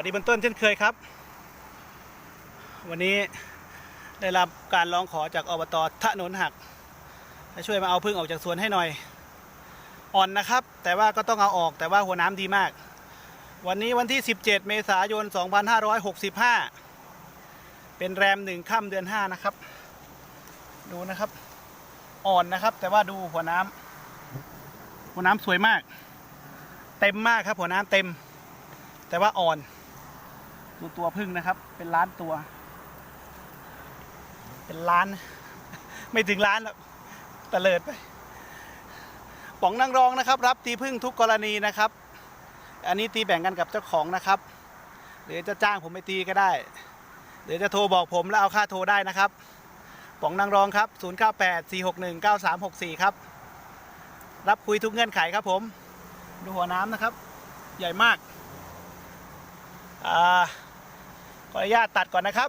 วัสดีเบื้องต้นเช่นเคยครับ วันนี้ได้รับการร้องขอจากอบตถนนหักให้ช่วยมาเอาพึ่งออกจากสวนให้หน่อย อ่อนนะครับ แต่ว่าก็ต้องเอาออกแต่ว่าหัวน้ำดีมาก วันนี้วันที่ 17 เมษายน 2565 เป็นแรมหนึ่งค่ำเดือน 5 นะครับ ดูนะครับ อ่อนนะครับ แต่ว่าดูหัวน้ำหัวน้ำสวยมาก เต็มมากครับ หัวน้ำเต็มแต่ว่าอ่อน ดูตัวพึ่งนะครับ เป็นล้านตัว เป็นล้าน ไม่ถึงล้านหรอกตะเลิดไปป๋องนางรองนะครับ รับตีพึ่งทุกกรณีนะครับ อันนี้ตีแบ่งกันกับเจ้าของนะครับหรือจะจ้างผมไปตีก็ได้ หรือจะโทรบอกผมแล้วเอาค่าโทรได้นะครับป๋องนางรองครับ 0984619364 ครับ รับคุยทุกเงื่อนไขครับผม ดูหัวน้ำนะครับ ใหญ่มาก อ่า ขออนุญาตตัดก่อนนะครับ